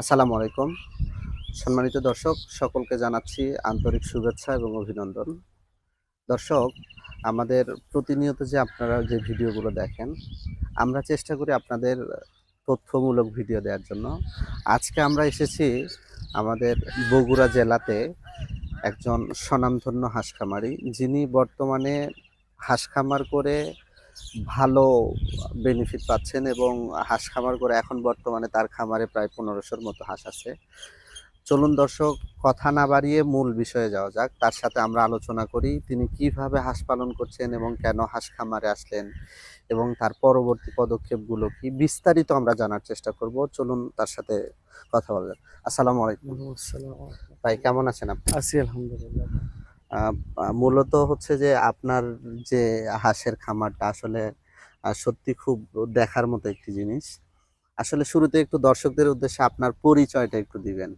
আসসালামু আলাইকুম। সম্মানিত দর্শক, সকলকে জানাচ্ছি আন্তরিক শুভেচ্ছা এবং অভিনন্দন। দর্শক, আমাদের প্রতিনিয়ত যে আপনারা যে ভিডিওগুলো দেখেন, আমরা চেষ্টা করি আপনাদের তথ্যমূলক ভিডিও দেওয়ার জন্য। আজকে আমরা এসেছি আমাদের বগুড়া জেলাতে একজন স্বনামধন্য হাঁস খামারি যিনি বর্তমানে হাঁস খামার করে ভালো বেনিফিট পাচ্ছেন এবং হাঁস খামার করে এখন বর্তমানে তার খামারে প্রায় পনেরোশোর মতো হাঁস আছে। চলুন দর্শক কথা না বাড়িয়ে মূল বিষয়ে যাওয়া যাক। তার সাথে আমরা আলোচনা করি তিনি কীভাবে হাঁস পালন করছেন এবং কেন হাঁস খামারে আসলেন এবং তার পরবর্তী পদক্ষেপগুলো কি বিস্তারিত আমরা জানার চেষ্টা করব। চলুন তার সাথে কথা বলবেন। আসসালামু আলাইকুম। ভাই কেমন আছেন আপনি? আছি আলহামদুলিল্লাহ। মূলত হচ্ছে যে আপনার যে হাঁসের খামারটা আসলে সত্যি খুব দেখার মতো একটি জিনিস। আসলে শুরুতে একটু দর্শকদের উদ্দেশ্যে আপনার পরিচয়টা একটু দিবেন।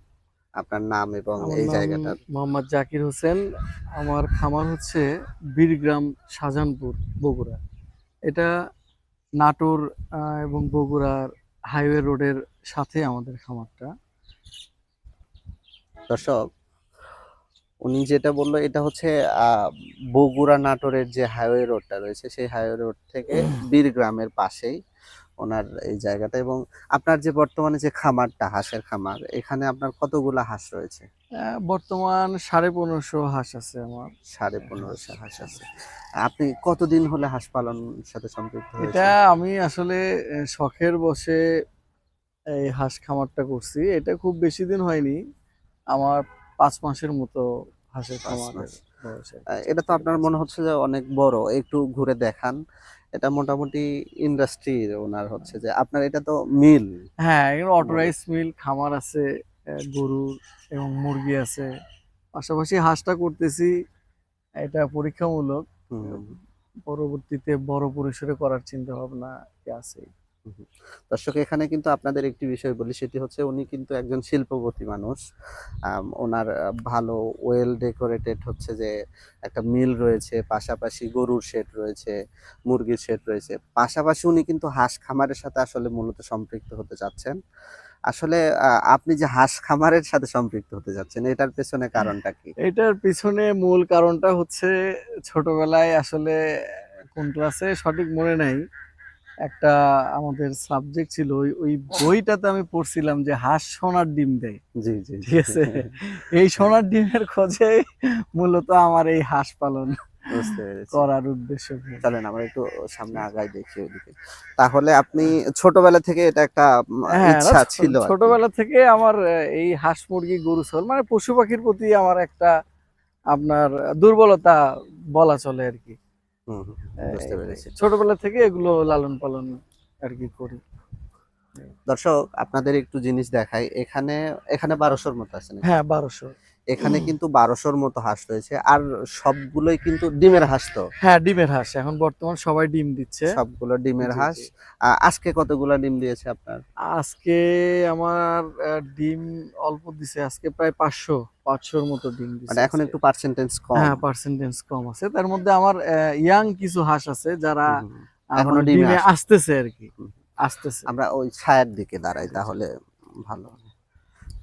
আপনার নাম এবং এই নাম জায়গাটার। মোহাম্মদ জাকির হোসেন। আমার খামার হচ্ছে বীরগ্রাম শাহজাহানপুর বগুড়া। এটা নাটোর আহ, এবং বগুড়ার হাইওয়ে রোডের সাথে আমাদের খামারটা। দর্শক উনি যেটা বলল এটা হচ্ছে বগুড়া নাটোরের যে হাইওয়ে রোডটা রয়েছে সেই হাইওয়ে রোড থেকে বীরগ্রামের পাশেই ওনার এই জায়গাটা এবং আপনার যে বর্তমানে যে খামারটা হাঁসের খামার এখানে আপনার কতগুলা হাঁস রয়েছে? বর্তমান সাড়ে পনেরোশো হাঁস আছে আমার। সাড়ে পনেরোশো হাঁস আছে। আপনি কতদিন হলে হাঁস পালন সাথে সম্পৃক্ত এটা আমি আসলে শখের বসে এই হাঁস খামারটা করছি। এটা খুব বেশি দিন হয়নি। আমার পাঁচ মাসের মতো হাঁসের এটা তো আপনার মনে হচ্ছে যে অনেক বড় একটু ঘুরে দেখান। এটা মোটামুটি ইন্ডাস্ট্রির ওনার হচ্ছে যে আপনার এটা তো মিল। হ্যাঁ এখানে অটোরাইস মিল খামার আছে গরু এবং মুরগি আছে। পাশাপাশি হাঁসটা করতেছি এটা পরীক্ষামূলক। পরবর্তীতে বড় পরিসরে করার চিন্তা ভাবনা আছে? দর্শক, এখানে কিন্তু আপনাদের একটি বিষয় বলি, সেটি হচ্ছে উনি কিন্তু একজন শিল্পপতি মানুষ। ওনার ভালো ওয়েল ডেকোরেটেড হচ্ছে যে একটা মিল রয়েছে, পাশাপাশি গরুর শেড রয়েছে, মুরগির শেড রয়েছে। পাশাপাশি উনি কিন্তু হাঁস খামারের সাথে আসলে মূলত সম্পৃক্ত হতে চাচ্ছেন। আসলে আপনি যে হাঁস খামারের সাথে সম্পৃক্ত হতে যাচ্ছেন, এটার পেছনে কারণটা কি? এটার পিছনে মূল কারণটা হচ্ছে ছোটবেলায় আসলে কোন ক্লাসে সঠিক মনে নাই। একটা আমাদের সাবজেক্ট ছিল ওই ওই বইটাতে আমি পড়ছিলাম যে হাঁস সোনার ডিম দেয়। জি জি ঠিক আছে? এই সোনার ডিমের খোঁজে মূলত আমার এই হাঁস পালন করার উদ্দেশ্য চলেন আমরা একটু সামনে আগাই দেখি ওদিকে। তাহলে আপনি ছোটবেলা থেকে এটা একটা হ্যাঁ ইচ্ছা ছিল ছোটবেলা থেকে আমার এই হাঁস মুরগি গরু ছাগল মানে পশু পাখির প্রতি আমার একটা আপনার দুর্বলতা বলা চলে আর কি। ছোটবেলা থেকে এগুলো লালন পালন আর কি করি। দর্শক আপনাদের একটু জিনিস দেখাই। এখানে এখানে বারোশোর মতো আছে? হ্যাঁ বারোশো। এখানে কিন্তু বারোশোর মতো হাঁস রয়েছে। আর সবগুলোই কিন্তু ডিমের হাঁস তো। হ্যাঁ ডিমের হাঁস। এখন বর্তমান সবাই ডিম দিচ্ছে। সবগুলো ডিমের হাঁস। আজকে কতগুলো ডিম দিয়েছে আপনার? আজকে আমার ডিম অল্প দিছে। আজকে প্রায় পাঁচশো পাঁচশোর মতো ডিম মানে এখন একটু পার্সেন্টেজ কম। হ্যাঁ পার্সেন্টেজ কম আছে। তার মধ্যে আমার ইয়াং কিছু হাঁস আছে যারা এখনও ডিমে আসতেছে আর কি। আসতেছে। আমরা ওই ছায়ের দিকে দাঁড়াই তাহলে ভালো।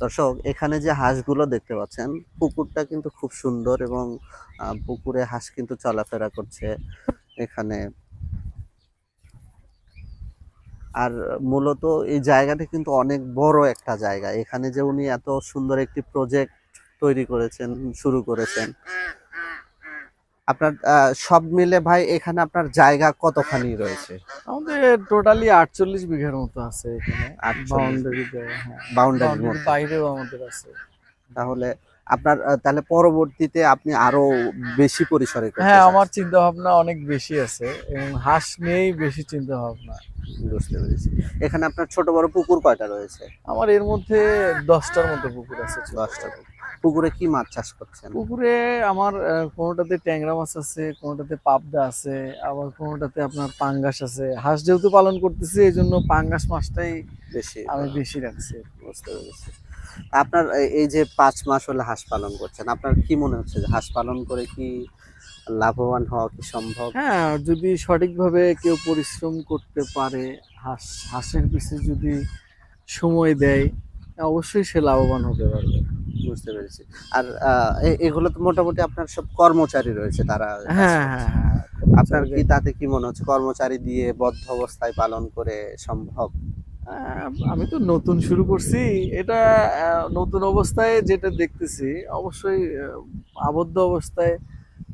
দর্শক, এখানে যে হাঁসগুলো দেখতে পাচ্ছেন, পুকুরটা কিন্তু খুব সুন্দর এবং পুকুরে হাঁস কিন্তু চলাফেরা করছে এখানে। আর মূলত এই জায়গাটা কিন্তু অনেক বড় একটা জায়গা। এখানে যে উনি এত সুন্দর একটি প্রজেক্ট তৈরি করেছেন, শুরু করেছেন। আপনার সব মিলে ভাই এখানে আপনার জায়গা কতখানি রয়েছে? আমাদের টোটালি আটচল্লিশ বিঘার মতো আছে এখানে। 48 বাউন্ডারি হ্যাঁ। বাউন্ডারির বাইরেও আমাদের আছে। তাহলে আপনার তাহলে পরবর্তীতে আপনি আরও বেশি পরিসরে হ্যাঁ আমার চিন্তা ভাবনা অনেক বেশি আছে এবং হাঁস নিয়েই বেশি চিন্তা ভাবনা বুঝতে পেরেছি। এখানে আপনার ছোট বড় পুকুর কয়টা রয়েছে? আমার এর মধ্যে দশটার মতো পুকুর আছে। দশটা পুকুরে। কি মাছ চাষ করছেন? পুকুরে আমার কোনোটাতে ট্যাংরা মাছ আছে কোনোটাতে পাবদা আছে আবার কোনোটাতে আপনার পাঙ্গাস আছে। হাঁস যেহেতু পালন করতেছি এই জন্য পাঙ্গাস মাছটাই বেশি আমি বেশি রাখছি বুঝতে পেরেছি। আপনার এই- যে পাঁচ মাস হলে হাঁস পালন করছেন আপনার কি মনে হচ্ছে যে হাঁস পালন করে কি লাভবান হওয়া কি সম্ভব? হ্যাঁ যদি সঠিকভাবে কেউ পরিশ্রম করতে পারে হাঁস হাঁসের পিছে যদি সময় দেয় অবশ্যই সে লাভবান হতে পারবে। বুঝতে পেরেছি। আর এগুলো তো মোটামুটি আপনার সব কর্মচারী রয়েছে তারা কাজ হ্যাঁ হ্যাঁ হ্যাঁ আপনার কি তাতে কি মনে হচ্ছে? কর্মচারী দিয়ে বদ্ধ অবস্থায় পালন করে সম্ভব? আমি তো নতুন শুরু করছি। এটা নতুন অবস্থায় যেটা দেখতেছি অবশ্যই আবদ্ধ অবস্থায়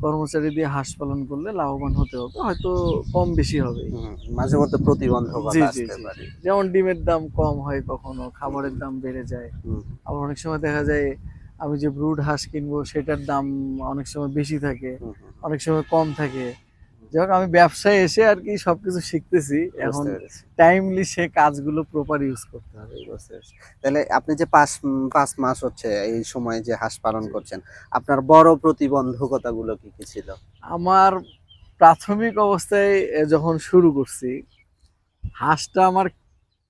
কর্মচারী দিয়ে হাঁস পালন করলে লাভবান হতে হবে হয়তো কম বেশি হবে। মাঝে মধ্যে প্রতিবন্ধকতা যেমন ডিমের দাম কম হয় কখনো খাবারের দাম বেড়ে যায়। আবার অনেক সময় দেখা যায় আমি যে ব্রুড হাঁস কিনবো সেটার দাম অনেক সময় বেশি থাকে অনেক সময় কম থাকে। যাই হোক আমি ব্যবসায় এসে আর কি সবকিছু শিখতেছি। এখন টাইমলি সে কাজগুলো প্রপার ইউজ করতে হবে। তাহলে আপনি যে পাঁচ পাঁচ মাস হচ্ছে এই সময় যে হাঁস পালন করছেন আপনার বড় প্রতিবন্ধকতা গুলো কি কি ছিল? আমার প্রাথমিক অবস্থায় যখন শুরু করছি হাঁসটা আমার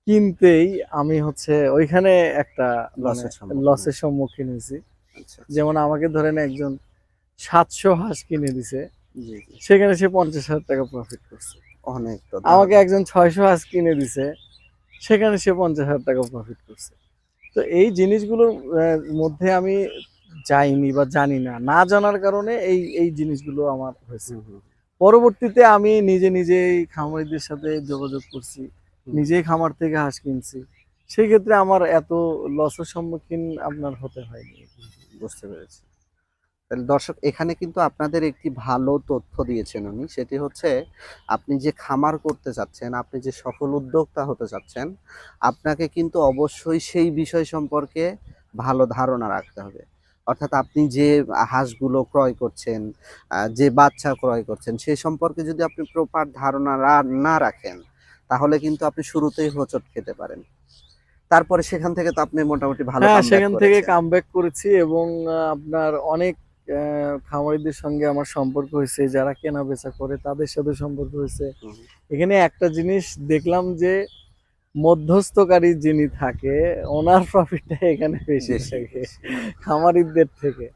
কিনতেই আমি হচ্ছে ওইখানে একটা লসের সম্মুখীন। লসের সম্মুখীন হয়েছি। আচ্ছা। যেমন আমাকে ধরেন একজন সাতশো হাঁস কিনে দিছে। সেখানে সে পঞ্চাশ হাজার টাকা প্রফিট করছে। অনেক আমাকে একজন ছয়শো হাঁস কিনে দিছে সেখানে সে পঞ্চাশ হাজার টাকা প্রফিট করছে। তো এই জিনিসগুলোর মধ্যে আমি যাইনি বা জানি না। না জানার কারণে এই এই জিনিসগুলো আমার হয়েছে। পরবর্তীতে আমি নিজে নিজেই খামারিদের সাথে যোগাযোগ করছি। নিজেই খামার থেকে হাঁস কিনছি। সেই ক্ষেত্রে আমার এত লসের সম্মুখীন আপনার হতে হয়নি। বুঝতে পেরেছি। তাহলে দর্শক এখানে কিন্তু আপনাদের একটি ভালো তথ্য দিয়েছেন উনি। সেটি হচ্ছে আপনি যে খামার করতে চাচ্ছেন আপনি যে সফল উদ্যোক্তা হতে চাচ্ছেন আপনাকে কিন্তু অবশ্যই সেই বিষয় সম্পর্কে ভালো ধারণা রাখতে হবে। অর্থাৎ আপনি যে হাঁসগুলো ক্রয় করছেন যে বাচ্চা ক্রয় করছেন সেই সম্পর্কে যদি আপনি প্রপার ধারণা না রাখেন তাহলে কিন্তু আপনি শুরুতেই হোচট খেতে পারেন। তারপরে সেখান থেকে তো আপনি মোটামুটি ভালো হ্যাঁ সেখান থেকে করেছেন। কাম করেছি এবং আপনার অনেক খামারিদের সঙ্গে আমার সম্পর্ক হয়েছে যারা কেনা বেচা করে তাদের সাথে সম্পর্ক হয়েছে। এখানে একটা জিনিস দেখলাম যে মধ্যস্থকারী যিনি থাকে ওনার প্রফিটটা এখানে বেশি থাকে খামারিদের থেকে।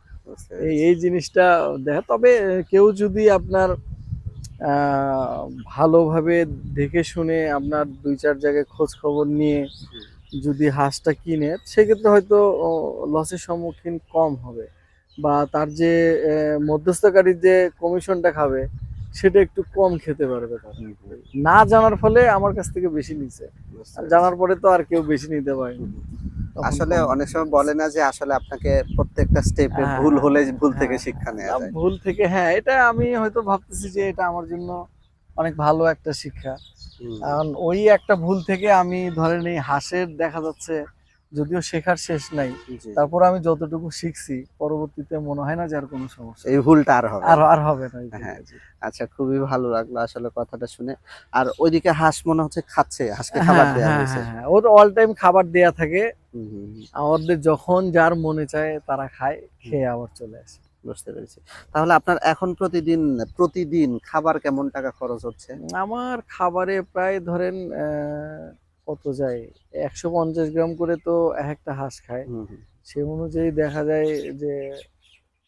এই জিনিসটা দেখা তবে কেউ যদি আপনার ভালোভাবে দেখে শুনে আপনার দুই চার জায়গায় খোঁজ খবর নিয়ে যদি হাঁসটা কিনে সেক্ষেত্রে হয়তো লসের সম্মুখীন কম হবে। বা তার যে মধ্যস্থকারীর যে কমিশনটা খাবে সেটা একটু কম খেতে পারবে তার। না জানার ফলে আমার কাছ থেকে বেশি নিছে। জানার পরে তো আর কেউ বেশি নিতে পারে আসলে অনেক সময় বলে না যে আসলে আপনাকে প্রত্যেকটা স্টেপে হ্যাঁ, ভুল হলে ভুল থেকে হ্যাঁ, শিক্ষা নেওয়া যায়। ভুল থেকে হ্যাঁ এটা আমি হয়তো ভাবতেছি যে এটা আমার জন্য অনেক ভালো একটা শিক্ষা। কারণ ওই একটা ভুল থেকে আমি ধরেন এই হাঁসের দেখা যাচ্ছে যদিও শেখার শেষ নাই। তারপর আমি যতটুকু শিখছি পরবর্তীতে মনে হয় না যে আর কোনো সমস্যা। এই ভুলটা আর হবে আর আর হবে না হ্যাঁ, আচ্ছা খুবই ভালো লাগল আসলে কথাটা শুনে। আর ওইদিকে হাঁস মনে হচ্ছে খাচ্ছে হাঁসকে খাবার হ্যাঁ, হ্যাঁ, হয়েছে। হ্যাঁ, হ্যাঁ। ওর অল টাইম খাবার দেয়া থাকে। আমাদের যখন যার মনে চায় তারা খায় খেয়ে আবার চলে আসে। বুঝতে পেরেছি। তাহলে আপনার এখন প্রতিদিন প্রতিদিন খাবার কেমন টাকা খরচ হচ্ছে? আমার খাবারে প্রায় ধরেন আহ, কত যায়? একশো পঞ্চাশ গ্রাম করে তো এক একটা হাঁস খায়। সে অনুযায়ী দেখা যায় যে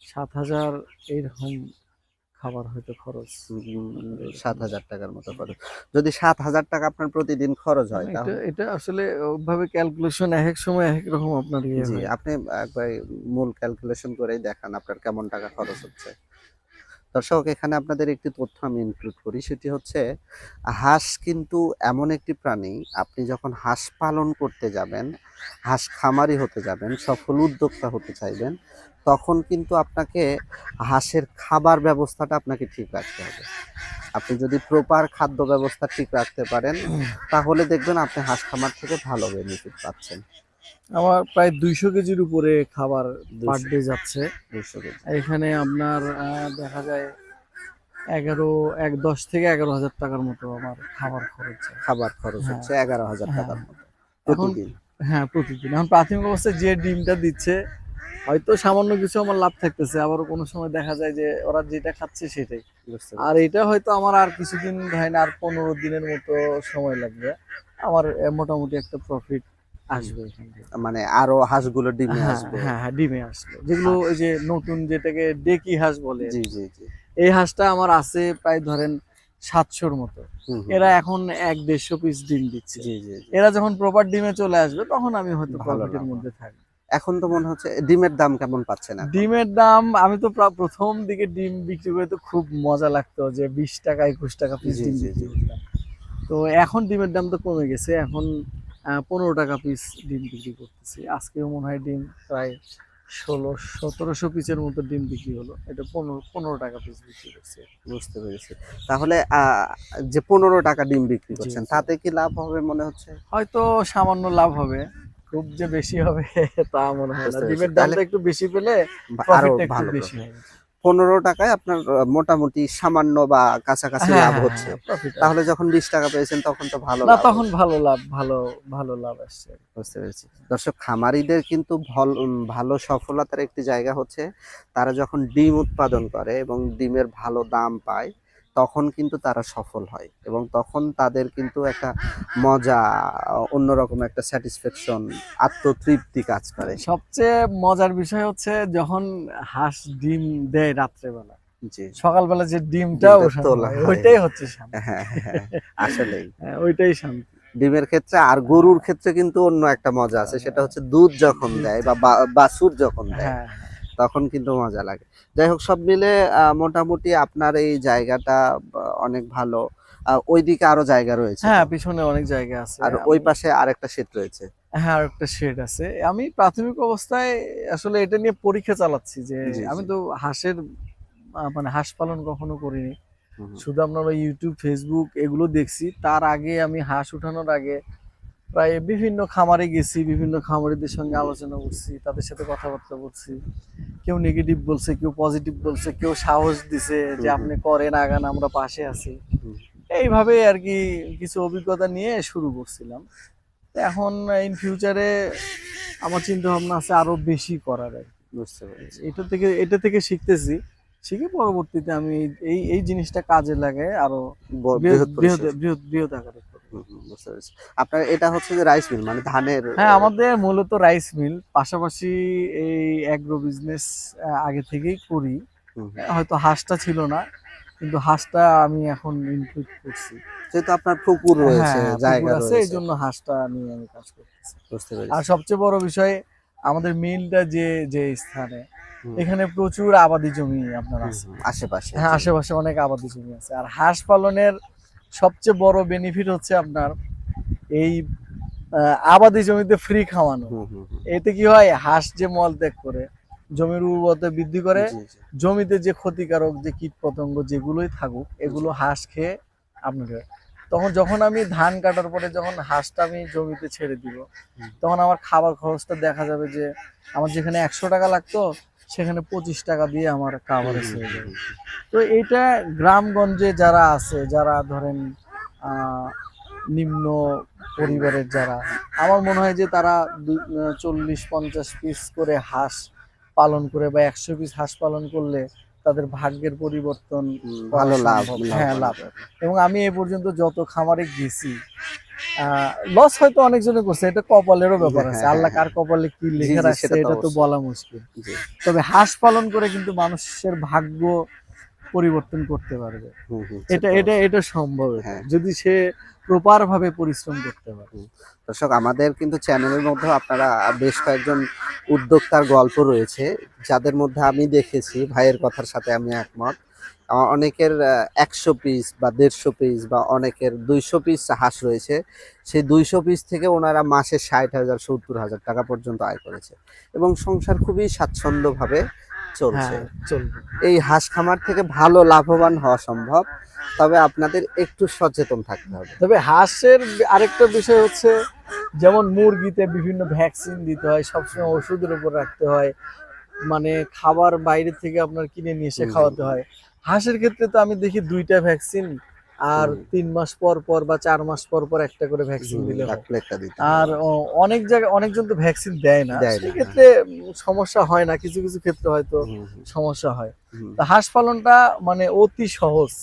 সাত হাজার এইরকম খাবার হয়তো খরচ। সাত হাজার টাকার মতো খরচ। যদি সাত হাজার টাকা আপনার প্রতিদিন খরচ হয় এটা আসলে ওভাবে ক্যালকুলেশন এক এক সময় এক এক রকম আপনার ইয়ে আপনি একবার মূল ক্যালকুলেশন করেই দেখান আপনার কেমন টাকা খরচ হচ্ছে। দর্শক, এখানে আপনাদের একটি তথ্য আমি ইনক্লুড করি। সেটি হচ্ছে, হাঁস কিন্তু এমন একটি প্রাণী, আপনি যখন হাঁস পালন করতে যাবেন, হাঁস খামারি হতে যাবেন, সফল উদ্যোক্তা হতে চাইবেন, তখন কিন্তু আপনাকে হাঁসের খাবার ব্যবস্থাটা আপনাকে ঠিক রাখতে হবে। আপনি যদি প্রপার খাদ্য ব্যবস্থা ঠিক রাখতে পারেন, তাহলে দেখবেন আপনি হাঁস খামার থেকে ভালো বেনিফিট পাচ্ছেন। আমার প্রায় দুইশো কেজির উপরে খাবার পার 200 ডে যাচ্ছে। এখানে আপনার দেখা যায় এগারো এক দশ থেকে এগারো হাজার টাকার মতো আমার খাবার খরচ খাবার খরচ হ্যাঁ। হচ্ছে এগারো হাজার হ্যাঁ। টাকার মতো। প্রতিদিন? হ্যাঁ প্রতিদিন। এখন প্রাথমিক অবস্থায় যে ডিমটা দিচ্ছে হয়তো সামান্য কিছু আমার লাভ থাকতেছে আবার কোনো সময় দেখা যায় যে ওরা যেটা খাচ্ছে সেটাই। আর এটা হয়তো আমার আর কিছুদিন হয় না আর পনেরো দিনের মতো সময় লাগবে। আমার মোটামুটি একটা প্রফিট আসবে। মানে আরও হাঁসগুলো ডিমে হ্যাঁ আসবে। হ্যাঁ হ্যাঁ ডিমে আসবে। যেগুলো ওই যে নতুন যেটাকে ডেকি হাঁস বলে জি জি জি। এই হাঁসটা আমার আছে প্রায় ধরেন সাতশোর মতো। এরা এখন এক দেড়শো পিস ডিম দিচ্ছে। জি জি জি। এরা যখন প্রপার ডিমে চলে আসবে তখন আমি হয়তো ভালো মধ্যে থাকব। এখন তো মনে হচ্ছে ডিমের দাম কেমন পাচ্ছেন এখন? ডিমের দাম আমি তো প্রথম দিকে ডিম বিক্রি করে তো খুব মজা লাগতো যে বিশ টাকা একুশ টাকা পিস ডিম তো এখন ডিমের দাম তো কমে গেছে। এখন পনেরো টাকা পিস ডিম বিক্রি করতেছি। আজকেও মনে হয় ডিম প্রায় ষোলো সতেরোশো পিসের মতো ডিম বিক্রি হলো। এটা পনেরো পনেরো টাকা পিস বিক্রি করছে। বুঝতে পেরেছি। তাহলে আহ, যে পনেরো টাকা ডিম বিক্রি করছেন তাতে কি লাভ হবে মনে হচ্ছে? হয়তো সামান্য লাভ হবে। খুব যে বেশি হবে তা মনে হয় না। ডিমের দামটা একটু বেশি পেলে আরও ভালো বেশি হবে। পনেরো টাকায় আপনার মোটামুটি সামান্য বা কাছাকাছি হ্যাঁ, লাভ হ্যাঁ, হচ্ছে। হ্যাঁ। তাহলে যখন বিশ টাকা পেয়েছেন তখন তো ভালো না তখন ভালো লাভ ভালো ভালো লাভ আসছে। বুঝতে পেরেছি। দর্শক খামারিদের কিন্তু ভল- ভালো সফলতার একটি জায়গা হচ্ছে তারা যখন ডিম উৎপাদন করে এবং ডিমের ভালো দাম পায় তখন কিন্তু তারা সফল হয় এবং তখন তাদের কিন্তু একটা মজা অন্যরকম একটা স্যাটিসফ্যাকশন আত্মতৃপ্তি কাজ করে। সবচেয়ে মজার বিষয় হচ্ছে যখন হাঁস ডিম দেয় রাত্রেবেলা। জি। সকালবেলা যে ডিমটা ওঠানো তোলা হয়, হয়। ওইটাই হচ্ছে হ্যাঁ হ্যাঁ আসলেই। হ্যাঁ, ওইটাই শান্তি। ডিমের ক্ষেত্রে আর গরুর ক্ষেত্রে কিন্তু অন্য একটা মজা আছে সেটা হচ্ছে দুধ যখন দেয় বা বাছুর যখন দেয়। তখন কিন্তু মজা লাগে। যাই হোক সব মিলে মোটামুটি আপনার এই জায়গাটা অনেক ভালো। ওইদিকে আরও জায়গা রয়েছে হ্যাঁ পিছনে অনেক জায়গা আছে। আর ওই আমি- পাশে আরেকটা সেট রয়েছে। হ্যাঁ আর একটা শেড আছে। আমি প্রাথমিক অবস্থায় আসলে এটা নিয়ে পরীক্ষা চালাচ্ছি যে আমি তো হাঁসের মানে হাঁস পালন কখনো করিনি। শুধু আপনার ইউটিউব ফেসবুক এগুলো দেখছি। তার আগে আমি হাঁস উঠানোর আগে প্রায় বিভিন্ন খামারে গেছি বিভিন্ন খামারিদের সঙ্গে আলোচনা করছি তাদের সাথে কথাবার্তা বলছি। কেউ নেগেটিভ বলছে কেউ পজিটিভ বলছে কেউ সাহস দিছে যে আপনি করেন আগান আমরা পাশে আছি। এইভাবে আর কি কিছু অভিজ্ঞতা নিয়ে শুরু করছিলাম। এখন ইন ফিউচারে আমার চিন্তা ভাবনা আছে আরও বেশি করার আর বুঝতে পেরেছি। এটা থেকে এটা থেকে শিখতেছি। শিখে পরবর্তীতে আমি এই- এই জিনিসটা কাজে লাগে আরও বৃহৎ বৃহৎ বৃহৎ আকারে বুঝতে পেরেছি। আপনার এটা হচ্ছে যে রাইস মিল মানে ধানের হ্যাঁ আমাদের মূলত রাইস মিল পাশাপাশি এই অ্যাগ্রো বিজনেস আগে থেকেই করি। হয়তো হাঁসটা ছিল না কিন্তু হাঁসটা আমি এখন ইনক্লুড করছি। যেহেতু আপনার পুকুর রয়েছে হ্যাঁ, জায়গা আছে এই জন্য হাঁসটা নিয়ে আমি কাজ করতেছি। বুঝতে আর সবচেয়ে বড় বিষয় আমাদের মিলটা যে যে স্থানে এখানে প্রচুর আবাদি জমি আপনার আছে। আশেপাশে। হ্যাঁ আশেপাশে অনেক আবাদি জমি আছে। আর হাঁস পালনের সবচেয়ে বড় বেনিফিট হচ্ছে আপনার এই আবাদি জমিতে ফ্রি খাওয়ানো। এতে কি হয় হাঁস যে মল ত্যাগ করে জমির উর্বরতা বৃদ্ধি করে। জমিতে যে ক্ষতিকারক যে কীট পতঙ্গ যেগুলোই থাকুক এগুলো হাঁস খেয়ে আপনাকে তখন যখন আমি ধান কাটার পরে যখন হাঁসটা আমি জমিতে ছেড়ে দিব তখন আমার খাবার খরচটা দেখা যাবে যে আমার যেখানে একশো টাকা লাগতো সেখানে পঁচিশ টাকা দিয়ে আমার কাভারেজ হয়ে যাবে তো এইটা গ্রামগঞ্জে যারা আছে যারা ধরেন নিম্ন পরিবারের যারা আমার মনে হয় যে তারা চল্লিশ পঞ্চাশ পিস করে হাঁস পালন করে বা একশো পিস হাঁস পালন করলে তাদের ভাগ্যের পরিবর্তন ভালো লাভ হ্যাঁ লাভ। এবং আমি এ পর্যন্ত যত খামারে গেছি লস হয়তো অনেকজনে করছে এটা কপালেরও ব্যাপার আছে। হ্যাঁ, আল্লাহ। কার কপালে কি লিখে রাখছে এটা তো বলা মুশকিল। তবে হাঁস পালন করে কিন্তু মানুষের ভাগ্য পরিবর্তন করতে পারবে। এটা এটা এটা সম্ভব হ্যাঁ। যদি সে প্রপার ভাবে পরিশ্রম করতে পারে। দর্শক আমাদের কিন্তু চ্যানেলের মধ্যে আপনারা বেশ কয়েকজন উদ্যোক্তার গল্প রয়েছে যাদের মধ্যে আমি দেখেছি ভাইয়ের কথার সাথে আমি একমত। অনেকের একশো পিস বা দেড়শো পিস বা অনেকের দুইশো পিস হাঁস রয়েছে। সেই দুইশো পিস থেকে ওনারা মাসে ষাট হাজার সত্তর হাজার টাকা পর্যন্ত আয় করেছে এবং সংসার খুবই স্বাচ্ছন্দ্যভাবে চলছে। হ্যাঁ এই হাঁস খামার থেকে ভালো লাভবান হওয়া সম্ভব। তবে আপনাদের একটু সচেতন থাকতে হবে। তবে হাঁসের আরেকটা বিষয় হচ্ছে যেমন মুরগিতে বিভিন্ন ভ্যাকসিন দিতে হয় সবসময় ওষুধের উপর রাখতে হয়। মানে খাবার বাইরে থেকে আপনার কিনে নিয়ে এসে খাওয়াতে হয়। হাঁসের ক্ষেত্রে তো আমি দেখি দুইটা ভ্যাকসিন আর তিন মাস পর পর বা চার মাস পর পর একটা করে ভ্যাকসিন দিলে হয়। আর অনেক জায়গায় অনেকজন তো ভ্যাকসিন দেয় না। সেক্ষেত্রে সমস্যা হয় না কিছু কিছু ক্ষেত্রে হয়তো সমস্যা হয়। তা হাঁস পালনটা মানে অতি সহজ।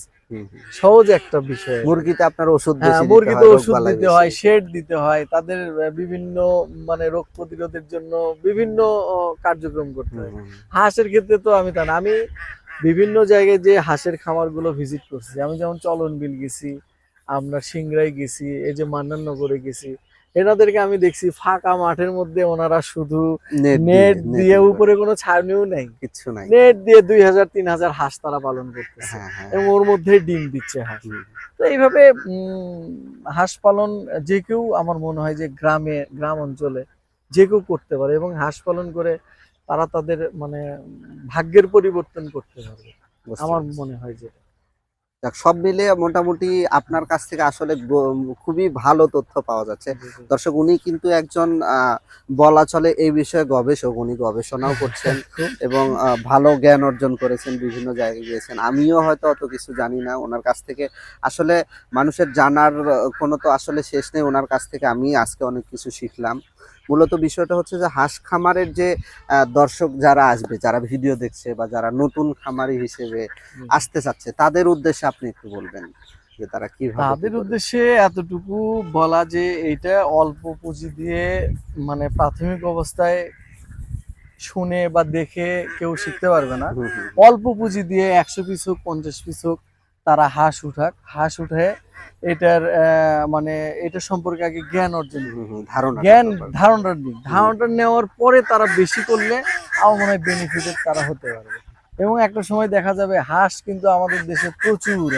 সহজ একটা বিষয়। মুরগিতে আপনার ওষুধ হ্যাঁ মুরগিতে ওষুধ দিতে হয় শেড দিতে হয় তাদের বিভিন্ন মানে রোগ প্রতিরোধের জন্য বিভিন্ন কার্যক্রম করতে হয়। হাঁসের ক্ষেত্রে তো আমি তা না। আমি বিভিন্ন জায়গায় যে হাঁসের খামারগুলো ভিজিট করছি আমি যেমন চলন বিল গেছি আমরা সিংড়াই গেছি এই যে মান্নাননগরে গেছি এনাদেরকে আমি দেখছি ফাঁকা মাঠের মধ্যে ওনারা শুধু নেট দিয়ে উপরে কোনো ছাউনিও নেই। কিচ্ছু নাই। নেট দিয়ে দুই হাজার তিন হাজার হাঁস তারা পালন করতেছে। হ্যাঁ হ্যাঁ। এবং ওর মধ্যে ডিম দিচ্ছে হাঁস। তো এইভাবে উম, হাঁস পালন যে কেউ আমার মনে হয় যে গ্রামে গ্রাম অঞ্চলে যে কেউ করতে পারে এবং হাঁস পালন করে তারা তাদের মানে ভাগ্যের পরিবর্তন করতে পারবে। আমার মনে হয় যে যাক, সব মিলে মোটামুটি আপনার কাছ থেকে আসলে খুবই ভালো তথ্য পাওয়া যাচ্ছে। দর্শক উনি কিন্তু একজন বলা চলে এই বিষয়ে গবেষক। উনি গবেষণাও করছেন এবং ভালো জ্ঞান অর্জন করেছেন বিভিন্ন জায়গায় গিয়েছেন। আমিও হয়তো অত কিছু জানি না ওনার কাছ থেকে। আসলে মানুষের জানার কোনো তো আসলে শেষ নেই। ওনার কাছ থেকে আমি আজকে অনেক কিছু শিখলাম। মূলত বিষয়টা হচ্ছে যে হাঁস খামারের যে দর্শক যারা আসবে যারা ভিডিও দেখছে বা যারা নতুন খামারি হিসেবে আসতে চাচ্ছে তাদের উদ্দেশ্যে আপনি একটু বলবেন যে তারা কীভাবে কি তাদের উদ্দেশ্যে এতটুকু বলা যে এটা অল্প পুঁজি দিয়ে মানে প্রাথমিক অবস্থায় শুনে বা দেখে কেউ শিখতে পারবে না। অল্প পুঁজি দিয়ে একশো পিস হোক পঞ্চাশ পিস হোক তারা হাঁস উঠাক। হাঁস উঠে এটার আহ, মানে এটা সম্পর্কে আগে জ্ঞান অর্জন ধারণা জ্ঞান ধারণাটা নিক ধারণাটা নেওয়ার পরে তারা বেশি করলে আমার মনে হয় বেনিফিটেড তারা হতে পারবে। এবং একটা সময় দেখা যাবে হাঁস কিন্তু আমাদের দেশে প্রচুর।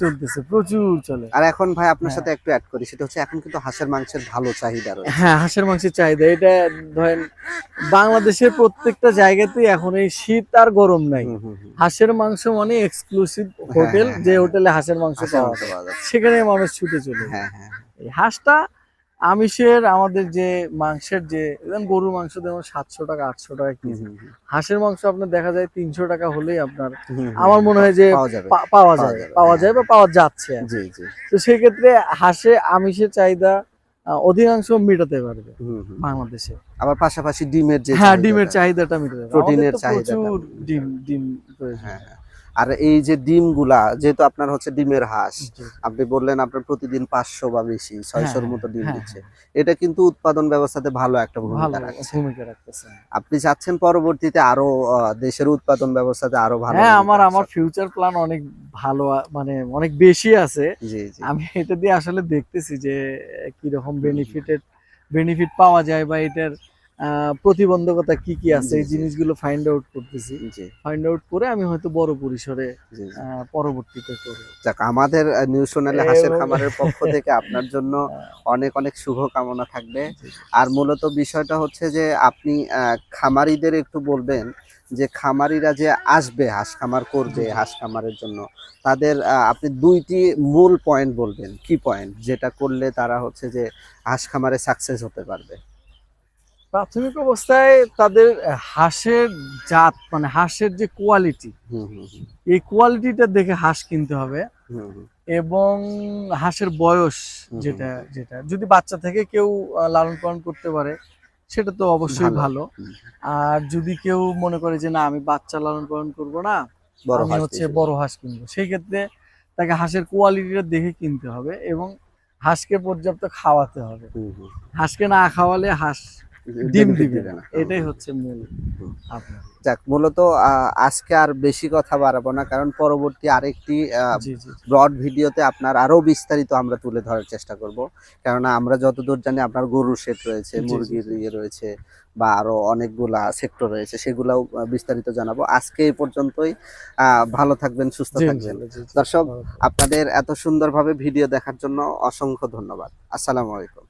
চলতেছে প্রচুর চলে আর এখন ভাই আপনার হ্যাঁ। সাথে একটু অ্যাড করি সেটা হচ্ছে এখন কিন্তু হাঁসের মাংসের ভালো চাহিদা রয়েছে হ্যাঁ হাঁসের মাংসের চাহিদা এটা ধরেন বাংলাদেশের প্রত্যেকটা জায়গাতেই এখন এই শীত আর গরম নাই। হাঁসের মাংস মানে এক্সক্লুসিভ হোটেল হ্যাঁ, যে হ্যাঁ। হোটেলে হাঁসের মাংস পাওয়া যায় সেখানে মানুষ ছুটে চলে হ্যাঁ হ্যাঁ এই হাঁসটা আমিষের আমাদের যে মাংসের যে গরুর মাংস যেমন সাতশো টাকা আটশো টাকা কেজি। হাঁসের মাংস আপনার দেখা যায় তিনশো টাকা হলেই আপনার আমার মনে হয় যে পাওয়া যায় পাওয়া হ্যাঁ। যায় বা পাওয়া যাচ্ছে। জি জি। তো সেক্ষেত্রে হাঁসে আমিষের চাহিদা অধিকাংশ মেটাতে পারবে। বাংলাদেশে। আবার পাশাপাশি ডিমের যে হ্যাঁ ডিমের চাহিদাটা, মেটাতে প্রোটিনের চাহিদা প্রচুর ডিম ডিম হ্যাঁ হ্যাঁ। আর এই যে ডিমগুলা যেহেতু আপনার হচ্ছে ডিমের হাঁস আপনি বললেন আপনার প্রতিদিন পাঁচশো বা বেশি ছয়শোর হ্যাঁ, মতো ডিম হ্যাঁ, দিচ্ছে। এটা কিন্তু উৎপাদন ব্যবস্থাতে ভালো একটা ভূমিকা রাখছে। আপনি চাচ্ছেন পরবর্তীতে আরও দেশের উৎপাদন ব্যবস্থাতে আরও ভালো হ্যাঁ আমার আমার ফিউচার প্ল্যান অনেক ভালো মানে অনেক বেশি আছে। আমি এটা দিয়ে আসলে দেখতেছি যে কি রকম বেনিফিটেড বেনিফিট পাওয়া যায় বা এটার প্রতিবন্ধকতা কি কি আছে? এই জিনিসগুলো ফাইন্ড আউট করতেছি। ফাইন্ড আউট করে আমি হয়তো বড় পরিসরে পরবর্তীতে করব। যাক আমাদের নিউজ চ্যানেলে হাঁসের খামারের পক্ষ থেকে আপনার জন্য অনেক অনেক শুভ কামনা থাকবে। আর মূলত বিষয়টা হচ্ছে যে আপনি খামারিদের একটু বলবেন যে খামারিরা যে আসবে হাঁস খামার করবে। হাঁস খামারের জন্য তাদের আপনি দুইটি মূল পয়েন্ট বলবেন। কি পয়েন্ট যেটা করলে তারা হচ্ছে যে হাঁস খামারে সাকসেস হতে পারবে। প্রাথমিক অবস্থায় তাদের হাঁসের জাত মানে হাঁসের যে কোয়ালিটি এই কোয়ালিটিটা দেখে হাঁস কিনতে হবে। এবং হাঁসের বয়স যেটা যেটা যদি বাচ্চা থেকে কেউ লালন পালন করতে পারে সেটা তো অবশ্যই ভালো। আর যদি কেউ মনে করে যে না আমি বাচ্চা লালন পালন করব না আমি হচ্ছে বড় হাঁস কিনবো। সেই ক্ষেত্রে তাকে হাঁসের কোয়ালিটিটা দেখে কিনতে হবে এবং হাঁসকে পর্যাপ্ত খাওয়াতে হবে। হাঁসকে না খাওয়ালে হাঁস ডিম দিবে। না। এটাই হচ্ছে মূল আপনার। যাক মূলত আহ, আজকে আর বেশি কথা বাড়াবো না কারণ পরবর্তী আরেকটি ব্রড ভিডিওতে আপনার আরও বিস্তারিত আমরা তুলে ধরার চেষ্টা করব। কেননা আমরা যতদূর জানি আপনার গরুর শেড রয়েছে মুরগির ইয়ে রয়েছে বা আরও অনেকগুলা সেক্টর রয়েছে সেগুলাও বিস্তারিত জানাব। আজকে এই পর্যন্তই। আহ, ভালো থাকবেন সুস্থ থাকবেন। দর্শক আপনাদের এত সুন্দরভাবে ভিডিও দেখার জন্য অসংখ্য ধন্যবাদ। আসসালামু আলাইকুম।